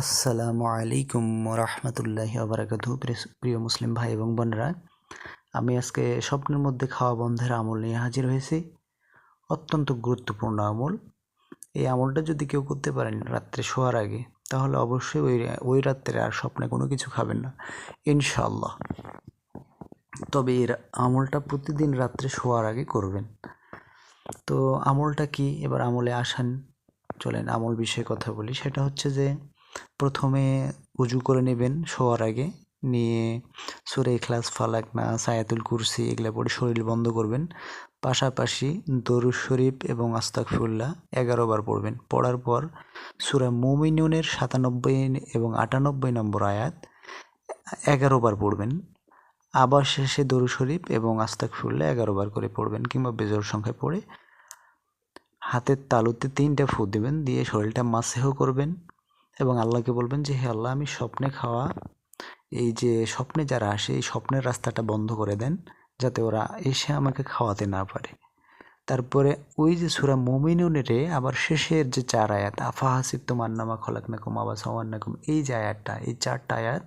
আসসালামু আলাইকুম রহমতুল্লাহি আবরাকাতু প্রিয় মুসলিম ভাই এবং বোনরা। আমি আজকে স্বপ্নের মধ্যে খাওয়া বন্ধের আমল নিয়ে হাজির হয়েছি। অত্যন্ত গুরুত্বপূর্ণ আমল। এই আমলটা যদি কেউ করতে পারেন রাত্রে শোয়ার আগে, তাহলে অবশ্যই ওই ওই রাত্রে আর স্বপ্নে কোনো কিছু খাবেন না ইনশাল্লাহ তবে এর আমলটা প্রতিদিন রাত্রে শোয়ার আগে করবেন। তো আমলটা কি? এবার আমলে আসান, চলেন আমল বিষয়ে কথা বলি। সেটা হচ্ছে যে প্রথমে উজু করে নেবেন শোয়ার আগে। নিয়ে সুরে ইখলাস, ফালাক না সায়াতুল কুরসি এগুলো পড়ে শরীর বন্ধ করবেন। পাশাপাশি দরুদ শরীফ এবং আস্তাকফুল্লাহ এগারো বার পড়বেন। পড়ার পর সুরা মুমিনুনের সাতানব্বই এবং আটানব্বই নম্বর আয়াত এগারো বার পড়বেন। আবার শেষে দরু শরীফ এবং আস্তাকফুল্লাহ এগারো বার করে পড়বেন কিংবা বেজোর সংখ্যায় পড়ে। হাতের তালুতে তিনটা ফু দেবেন, দিয়ে শরীরটা মাসেহ করবেন। এবং আল্লাহকে বলবেন যে, হে আল্লাহ, আমি স্বপ্নে খাওয়া, এই যে স্বপ্নে যারা আসে, এই স্বপ্নের রাস্তাটা বন্ধ করে দেন যাতে ওরা এসে আমাকে খাওয়াতে না পারে। তারপরে ওই যে সুরা মোমিনুনেরে আবার শেষের যে চার আয়াত আফা হাসিব তুম আন্নামা খলাক নাকুম আবা সাওয়ান্নাকুম এই যে আয়াতটা, এই চারটা আয়াত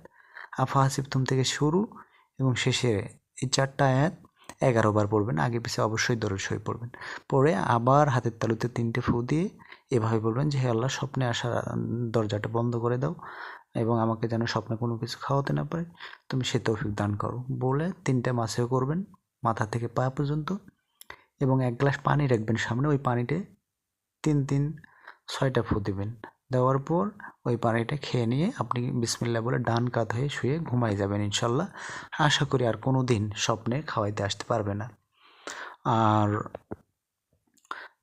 আফা হাসিব তুম থেকে শুরু এবং শেষে এই চারটা আয়াত এগারো বার পড়বেন, আগে পিছিয়ে অবশ্যই দরদ সই পড়বেন। পরে আবার হাতের তালুতে তিনটে ফু দিয়ে এভাবে বলবেন যে, হে আল্লাহ, স্বপ্নে আসার দরজাটা বন্ধ করে দাও এবং আমাকে যেন স্বপ্নে কোনো কিছু খাওয়াতে না পারে। তুমি সে তৌফিক দান করো। বলে তিনটে মাছেও করবেন মাথা থেকে পা পর্যন্ত এবং এক গ্লাস পানি রাখবেন সামনে। ওই পানিতে তিন তিন, ছয়টা ফু দেবেন। দেওয়ার পর ওই পানিটা খেয়ে নিয়ে আপনি বিসমিল্লা বলে ডান কাত হয়ে শুয়ে ঘুমাই যাবেন ইনশাল্লাহ। আশা করি আর কোনো দিন স্বপ্নে খাওয়াইতে আসতে পারবে না। আর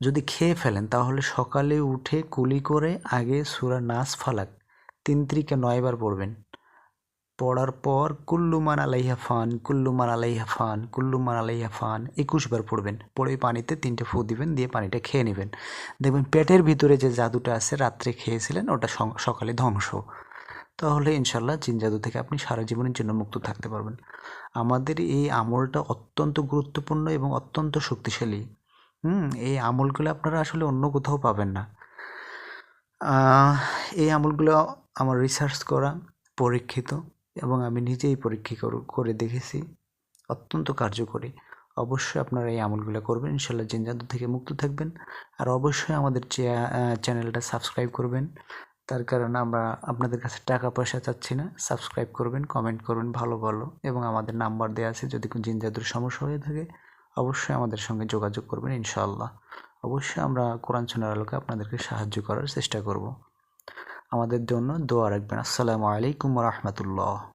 যদি খেয়ে ফেলেন, তাহলে সকালে উঠে কুলি করে আগে সুরা নাস ফালাক। তিন ত্রিকে নয়বার পড়বেন। পড়ার পর কুল্লুমান আলাইহা ফান কুল্লুমান আলাইহা ফান কুল্লুমান আলাইহা ফান একুশবার পড়বেন। পড়ে পানিতে তিনটে ফু দিবেন, দিয়ে পানিটা খেয়ে নেবেন। দেখবেন পেটের ভিতরে যে জাদুটা আছে, রাত্রে খেয়েছিলেন, ওটা সকালে ধ্বংস। তাহলে ইনশাল্লাহ জিন জাদু থেকে আপনি সারা জীবনের জন্য মুক্ত থাকতে পারবেন। আমাদের এই আমলটা অত্যন্ত গুরুত্বপূর্ণ এবং অত্যন্ত শক্তিশালী। হুম, এই আমলগুলো আপনারা আসলে অন্য কোথাও পাবেন না। এই আমলগুলো আমার রিসার্চ করা, পরীক্ষিত এবং আমি নিজেই পরীক্ষা করে দেখেছি। অত্যন্ত কার্যকরী। অবশ্যই আপনারা এই আমলগুলো করবেন। ইনশাল্লাহ জিনজাদু থেকে মুক্ত থাকবেন। আর অবশ্যই আমাদের চ্যানেলটা সাবস্ক্রাইব করবেন। তার কারণে আমরা আপনাদের কাছে টাকা পয়সা চাচ্ছি না। সাবস্ক্রাইব করবেন, কমেন্ট করবেন, ভালো ভালো এবং আমাদের নাম্বার দেওয়া আছে যদি কোনো জিনজাদুর সমস্যা হয়ে থাকে। অবশ্যই আমাদের সঙ্গে যোগাযোগ করবেন, ইনশাআল্লাহ। অবশ্যই আমরা কোরআন শোনার আলোকে আপনাদেরকে সাহায্য করার চেষ্টা করব। আমাদের জন্য দোয়া রাখবেন। আসসালামু আলাইকুম রহমতুল্লাহ।